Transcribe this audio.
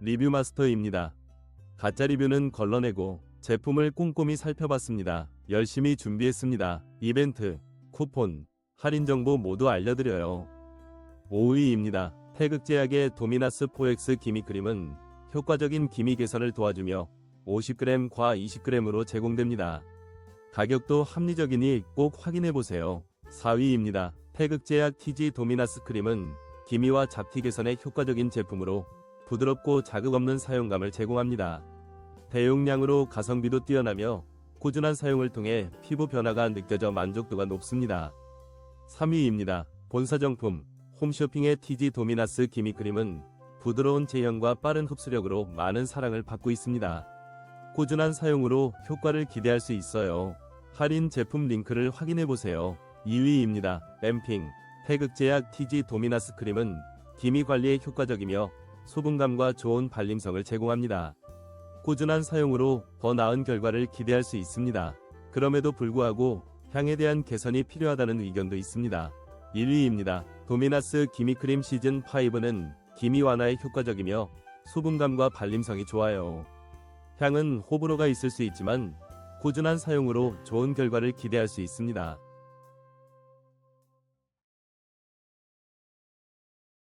리뷰 마스터입니다. 가짜 리뷰는 걸러내고 제품을 꼼꼼히 살펴봤습니다. 열심히 준비했습니다. 이벤트, 쿠폰, 할인 정보 모두 알려드려요. 5위입니다. 태극제약의 도미나스 4X 기미 크림은 효과적인 기미 개선을 도와주며 50g 과 20g으로 제공됩니다. 가격도 합리적이니 꼭 확인해보세요. 4위입니다. 태극제약 TG 도미나스 크림은 기미와 잡티 개선에 효과적인 제품으로 부드럽고 자극 없는 사용감을 제공합니다. 대용량으로 가성비도 뛰어나며 꾸준한 사용을 통해 피부 변화가 느껴져 만족도가 높습니다. 3위입니다. 본사정품 홈쇼핑의 TG 도미나스 기미크림은 부드러운 제형과 빠른 흡수력으로 많은 사랑을 받고 있습니다. 꾸준한 사용으로 효과를 기대할 수 있어요. 할인 제품 링크를 확인해보세요. 2위입니다. 램핑 태극제약 TG 도미나스 크림은 기미 관리에 효과적이며 수분감과 좋은 발림성을 제공합니다. 꾸준한 사용으로 더 나은 결과를 기대할 수 있습니다. 그럼에도 불구하고 향에 대한 개선이 필요하다는 의견도 있습니다. 1위입니다. 도미나스 기미크림 시즌 5는 기미 완화에 효과적이며 수분감과 발림성이 좋아요. 향은 호불호가 있을 수 있지만 꾸준한 사용으로 좋은 결과를 기대할 수 있습니다.